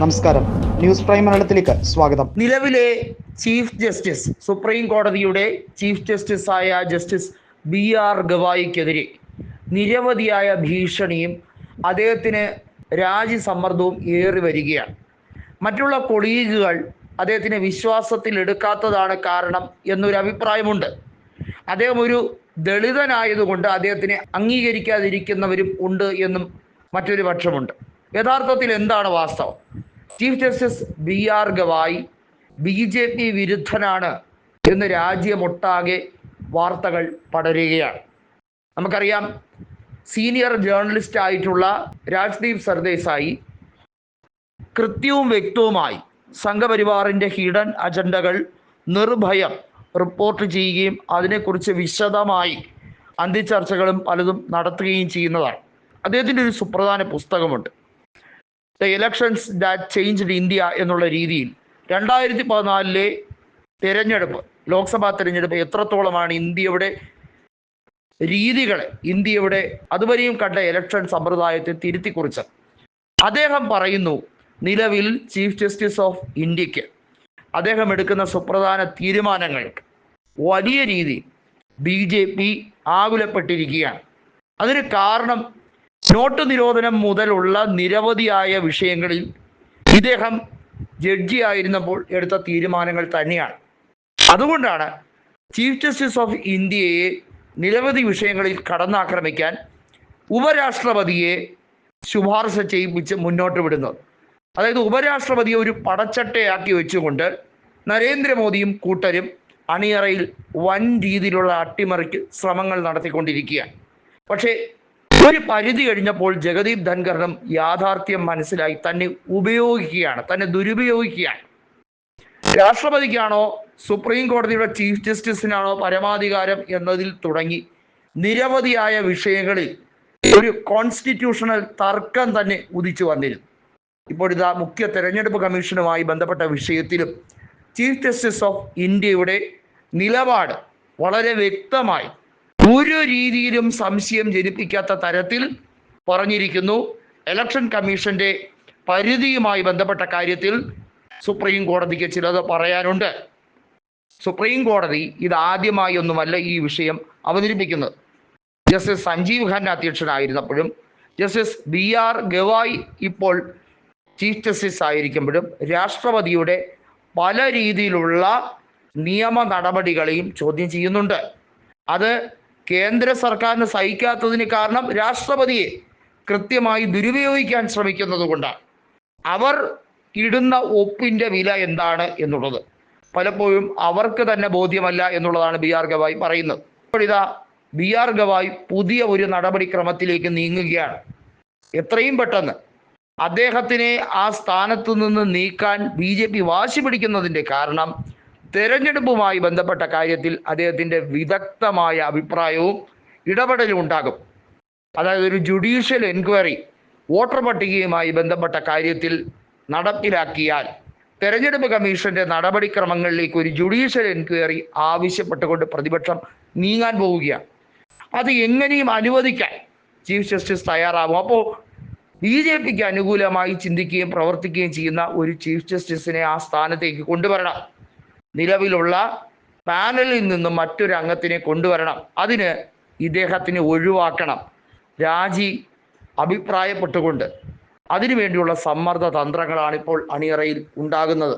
നമസ്കാരം. News prime മലയാളത്തിലേക്ക് സ്വാഗതം. നിലവിലെ ചീഫ് ജസ്റ്റിസ് സുപ്രീം കോടതിയുടെ ചീഫ് ജസ്റ്റിസ് ആയ ജസ്റ്റിസ് ബി ആർ ഗവായിക്കെതിരെ നിരവധിയായ ഭീഷണിയും അദ്ദേഹത്തിന് രാജി സമ്മർദ്ദവും ഏറി വരികയാണ്. മറ്റുള്ള കൊളീഗുകൾ അദ്ദേഹത്തിന് വിശ്വാസത്തിൽ എടുക്കാത്തതാണ് കാരണം എന്നൊരു അഭിപ്രായമുണ്ട്. അദ്ദേഹം ഒരു ദളിതനായതുകൊണ്ട് അദ്ദേഹത്തിനെ അംഗീകരിക്കാതിരിക്കുന്നവരും ഉണ്ട് എന്നും മറ്റൊരു പക്ഷമുണ്ട്. യഥാർത്ഥത്തിൽ എന്താണ് വാസ്തവം? Chief justice B R Gavai B J P വിരുദ്ധനാണ് എന്ന് രാജ്യമൊട്ടാകെ വാർത്തകൾ പടരുകയാണ്. നമുക്കറിയാം സീനിയർ ജേർണലിസ്റ്റ് ആയിട്ടുള്ള രാജ്ദീപ് സർദേശായി കൃത്യവും വ്യക്തവുമായി സംഘപരിവാറിന്റെ ഹിഡൻ അജണ്ടകൾ നിർഭയം റിപ്പോർട്ട് ചെയ്യുകയും അതിനെക്കുറിച്ച് വിശദമായി അന്ത്യചർച്ചകളും പലതും നടത്തുകയും ചെയ്യുന്നതാണ്. അദ്ദേഹത്തിന്റെ ഒരു സുപ്രധാന പുസ്തകമുണ്ട്. The elections that changed India എന്നുള്ള രീതിയിൽ രണ്ടായിരത്തി പതിനാലിലെ തിരഞ്ഞെടുപ്പ് ലോക്സഭാ തിരഞ്ഞെടുപ്പ് എത്രത്തോളമാണ് ഇന്ത്യയുടെ രീതികളെ ഇന്ത്യയുടെ അതുവരെയും കണ്ട ഇലക്ഷൻ സമ്പ്രദായത്തെ തിരുത്തി കുറിച്ചത് അദ്ദേഹം പറയുന്നു നിലവിൽ ചീഫ് ജസ്റ്റിസ് ഓഫ് ഇന്ത്യയ്ക്ക് അദ്ദേഹം എടുക്കുന്ന സുപ്രധാന തീരുമാനങ്ങൾക്ക് വലിയ രീതിയിൽ ബി ജെ പി ആകുലപ്പെട്ടിരിക്കുകയാണ്. അതിന് കാരണം നോട്ട് നിരോധനം മുതലുള്ള നിരവധിയായ വിഷയങ്ങളിൽ ഇദ്ദേഹം ജഡ്ജി ആയിരുന്നപ്പോൾ എടുത്ത തീരുമാനങ്ങൾ തന്നെയാണ്. അതുകൊണ്ടാണ് ചീഫ് ജസ്റ്റിസ് ഓഫ് ഇന്ത്യയെ നിരവധി വിഷയങ്ങളിൽ കടന്നാക്രമിക്കാൻ ഉപരാഷ്ട്രപതിയെ ശുപാർശ ചെയ്യിപ്പിച്ച് മുന്നോട്ട് വിടുന്നത്. അതായത് ഉപരാഷ്ട്രപതിയെ ഒരു പടച്ചട്ടയാക്കി വെച്ചുകൊണ്ട് നരേന്ദ്രമോദിയും കൂട്ടരും അണിയറയിൽ വൻ രീതിയിലുള്ള അട്ടിമറിക്ക് ശ്രമങ്ങൾ നടത്തിക്കൊണ്ടിരിക്കുകയാണ്. പക്ഷേ ഒരു പരിധി കഴിഞ്ഞപ്പോൾ ജഗദീപ് ധൻഖറിനും യാഥാർത്ഥ്യം മനസ്സിലായി. തന്നെ ഉപയോഗിക്കുകയാണ് തന്നെ ദുരുപയോഗിക്കുകയാണ്. രാഷ്ട്രപതിക്കാണോ സുപ്രീം കോടതിയുടെ ചീഫ് ജസ്റ്റിസിനാണോ പരമാധികാരം എന്നതിൽ തുടങ്ങി നിരവധിയായ വിഷയങ്ങളിൽ ഒരു കോൺസ്റ്റിറ്റ്യൂഷണൽ തർക്കം തന്നെ ഉദിച്ചു വന്നിരുന്നു. ഇപ്പോൾ ഇതാ മുഖ്യ തെരഞ്ഞെടുപ്പ് കമ്മീഷനുമായി ബന്ധപ്പെട്ട വിഷയത്തിലും ചീഫ് ജസ്റ്റിസ് ഓഫ് ഇന്ത്യയുടെ നിലപാട് വളരെ വ്യക്തമായി ഒരു രീതിയിലും സംശയം ജനിപ്പിക്കാത്ത തരത്തിൽ പറഞ്ഞിരിക്കുന്നു. ഇലക്ഷൻ കമ്മീഷന്റെ പരിധിയുമായി ബന്ധപ്പെട്ട കാര്യത്തിൽ സുപ്രീം കോടതിക്ക് ചിലത് പറയാനുണ്ട്. സുപ്രീം കോടതി ഇത് ആദ്യമായി ഒന്നുമല്ല ഈ വിഷയം അവതരിപ്പിക്കുന്നത്. ജസ്റ്റിസ് സഞ്ജീവ് ഖാൻ അധ്യക്ഷനായിരുന്നപ്പോഴും ജസ്റ്റിസ് ബി ആർ ഗവായ് ഇപ്പോൾ ചീഫ് ജസ്റ്റിസ് ആയിരിക്കുമ്പോഴും രാഷ്ട്രപതിയുടെ പല രീതിയിലുള്ള നിയമ നടപടികളെയും ചോദ്യം ചെയ്യുന്നുണ്ട്. അത് കേന്ദ്ര സർക്കാരിന് സഹിക്കാത്തതിന് കാരണം രാഷ്ട്രപതിയെ കൃത്യമായി ദുരുപയോഗിക്കാൻ ശ്രമിക്കുന്നത് കൊണ്ടാണ്. അവർ ഇടുന്ന ഒപ്പിന്റെ വില എന്താണ് എന്നുള്ളത്. പലപ്പോഴും അവർക്ക് തന്നെ ബോധ്യമല്ല എന്നുള്ളതാണ് ബി ആർ ഗവായ് പറയുന്നത്. ഇപ്പോഴിതാ ബി ആർ ഗവായ് പുതിയ ഒരു നടപടിക്രമത്തിലേക്ക് നീങ്ങുകയാണ്. എത്രയും പെട്ടെന്ന് അദ്ദേഹത്തിനെ ആ സ്ഥാനത്തു നിന്ന് നീക്കാൻ ബി ജെ പി വാശി പിടിക്കുന്നതിന്റെ കാരണം തെരഞ്ഞെടുപ്പുമായി ബന്ധപ്പെട്ട കാര്യത്തിൽ അദ്ദേഹത്തിന്റെ വിദഗ്ധമായ അഭിപ്രായവും ഇടപെടലും ഉണ്ടാകും. അതായത് ഒരു ജുഡീഷ്യൽ എൻക്വയറി വോട്ടർ പട്ടികയുമായി ബന്ധപ്പെട്ട കാര്യത്തിൽ നടപ്പിലാക്കിയാൽ തെരഞ്ഞെടുപ്പ് കമ്മീഷന്റെ നടപടിക്രമങ്ങളിലേക്ക് ഒരു ജുഡീഷ്യൽ എൻക്വയറി ആവശ്യപ്പെട്ടുകൊണ്ട് പ്രതിപക്ഷം നീങ്ങാൻ പോവുകയാണ്. അത് എങ്ങനെയും അനുവദിക്കാൻ ചീഫ് ജസ്റ്റിസ് തയ്യാറാവും അപ്പോൾ ബി ജെ പിക്ക് അനുകൂലമായി ചിന്തിക്കുകയും പ്രവർത്തിക്കുകയും ചെയ്യുന്ന ഒരു ചീഫ് ജസ്റ്റിസിനെ ആ സ്ഥാനത്തേക്ക് കൊണ്ടുവരണം. നിലവിലുള്ള പാനലിൽ നിന്നും മറ്റൊരു അംഗത്തിനെ കൊണ്ടുവരണം. അതിന് ഇദ്ദേഹത്തിന് ഒഴിവാക്കണം. രാജി അഭിപ്രായപ്പെട്ടുകൊണ്ട്. അതിനുവേണ്ടിയുള്ള സമ്മർദ്ദ തന്ത്രങ്ങളാണ് ഇപ്പോൾ അണിയറയിൽ ഉണ്ടാകുന്നത്.